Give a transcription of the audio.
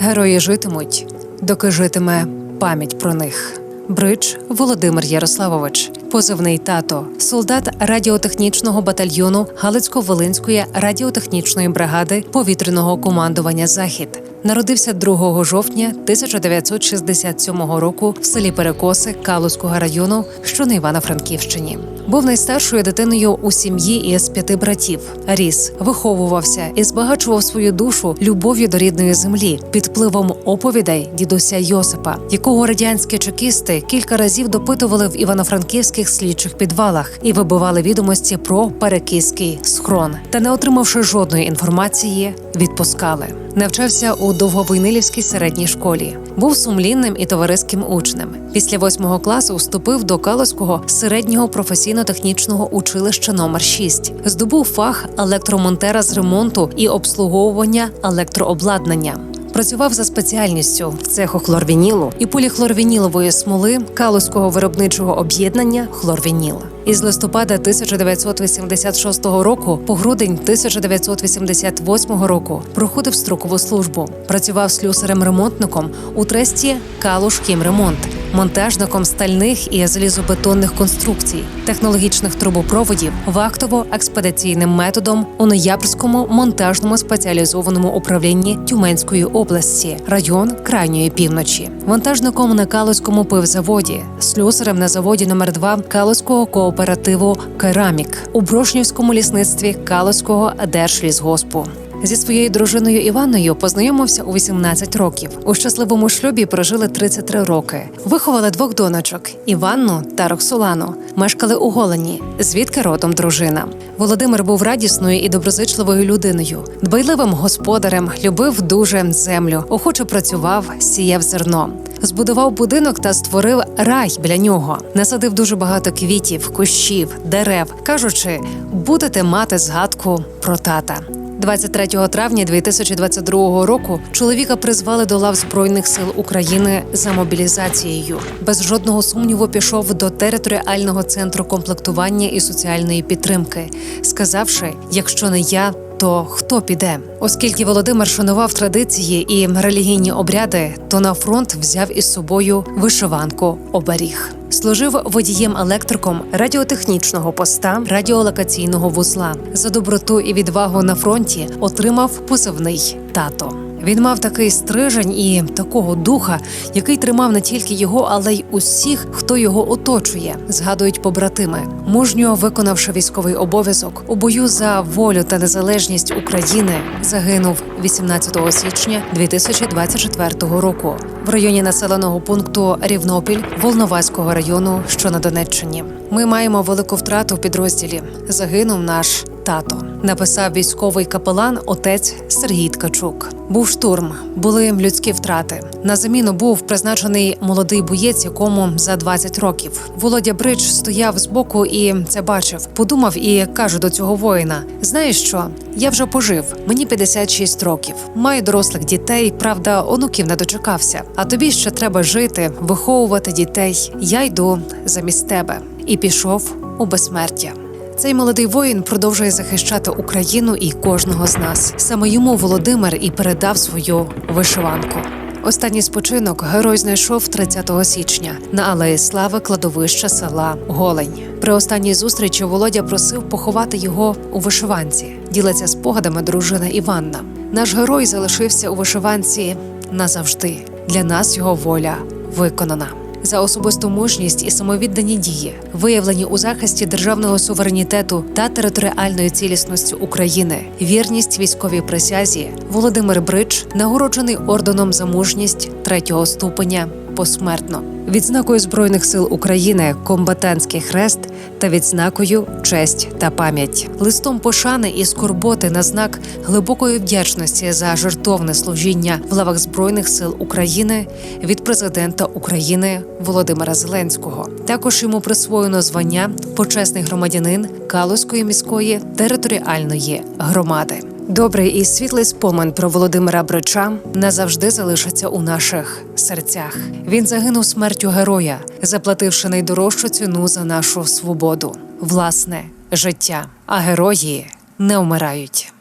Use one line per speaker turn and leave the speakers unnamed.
Герої житимуть, доки житиме пам'ять про них. Бридж Володимир Ярославович, позивний тато, солдат радіотехнічного батальйону Галицько-Волинської радіотехнічної бригади повітряного командування Захід. Народився 2 жовтня 1967 року в селі Перекоси Калузького району, що на Івано-Франківщині. Був найстаршою дитиною у сім'ї із п'яти братів. Ріс, виховувався і збагачував свою душу любов'ю до рідної землі під впливом оповідей дідуся Йосипа, якого радянські чекісти кілька разів допитували в івано-франківських слідчих підвалах і вибивали відомості про перекиський схрон. Та не отримавши жодної інформації, відпускали. Навчався у Довговойнилівській середній школі. Був сумлінним і товариським учнем. Після восьмого класу вступив до Калоського середнього професійно-технічного училища номер 6 Здобув фах електромонтера з ремонту і обслуговування електрообладнання. Працював за спеціальністю в цеху хлорвінілу і поліхлорвінілової смоли Калузького виробничого об'єднання хлорвініла. Із листопада 1986 року по грудень 1988 року проходив строкову службу. Працював слюсарем-ремонтником у тресті Калуш Хімремонт, монтажником стальних і залізобетонних конструкцій, технологічних трубопроводів, вахтово-експедиційним методом у Ноябрському монтажному спеціалізованому управлінні Тюменської області, район крайньої півночі, монтажником на Калузькому пивзаводі, слюсарем на заводі номер 2 Калузького кооперативу Керамік у Брошнівському лісництві Калузького держлісгоспу. Зі своєю дружиною Іванною познайомився у 18 років. У щасливому шлюбі прожили 33 роки. Виховали двох доночок Іванну та Роксолану. Мешкали у Голені, звідки родом дружина. Володимир був радісною і доброзичливою людиною, дбайливим господарем, любив дуже землю, охоче працював, сіяв зерно. Збудував будинок та створив рай біля нього. Насадив дуже багато квітів, кущів, дерев, кажучи, будете мати згадку про тата. 23 травня 2022 року чоловіка призвали до лав збройних сил України за мобілізацією. Без жодного сумніву пішов до територіального центру комплектування і соціальної підтримки, сказавши: якщо не я. То хто піде, оскільки Володимир шанував традиції і релігійні обряди, то на фронт взяв із собою вишиванку оберіг. Служив водієм-електриком радіотехнічного поста радіолокаційного вузла. За доброту і відвагу на фронті отримав позивний тато. Він мав такий стрижень і такого духа, який тримав не тільки його, але й усіх, хто його оточує, згадують побратими. Мужньо виконавши військовий обов'язок у бою за волю та незалежність України, загинув 18 січня 2024 року в районі населеного пункту Рівнопіль Волноваського району, що на Донеччині. Ми маємо велику втрату в підрозділі. Загинув наш тато. Написав військовий капелан отець Сергій Ткачук. Був штурм, були людські втрати. На заміну був призначений молодий боєць, якому за 20 років. Володя Бридж стояв збоку і це бачив. Подумав і каже до цього воїна: знаєш що? Я вже пожив, мені 56 років. Маю дорослих дітей. Правда, онуків не дочекався. А тобі ще треба жити, виховувати дітей. Я йду замість тебе і пішов у безсмертя. Цей молодий воїн продовжує захищати Україну і кожного з нас. Саме йому Володимир і передав свою вишиванку. Останній спочинок герой знайшов 30 січня на алеї слави кладовища села Голень. При останній зустрічі Володя просив поховати його у вишиванці. Ділиться спогадами дружина Іванна. Наш герой залишився у вишиванці назавжди. Для нас його воля виконана за особисту мужність і самовіддані дії, виявлені у захисті державного суверенітету та територіальної цілісності України, вірність військовій присязі, Володимир Брич, нагороджений орденом за мужність третього ступеня посмертно, відзнакою збройних сил України комбатантський хрест та відзнакою честь та пам'ять, листом пошани і скорботи на знак глибокої вдячності за жертовне служіння в лавах збройних сил України від президента України Володимира Зеленського. Також йому присвоєно звання почесний громадянин Калузької міської територіальної громади. Добрий і світлий спомин про Володимира Брича назавжди залишиться у наших серцях. Він загинув смертю героя, заплативши найдорожчу ціну за нашу свободу, власне життя. А герої не вмирають.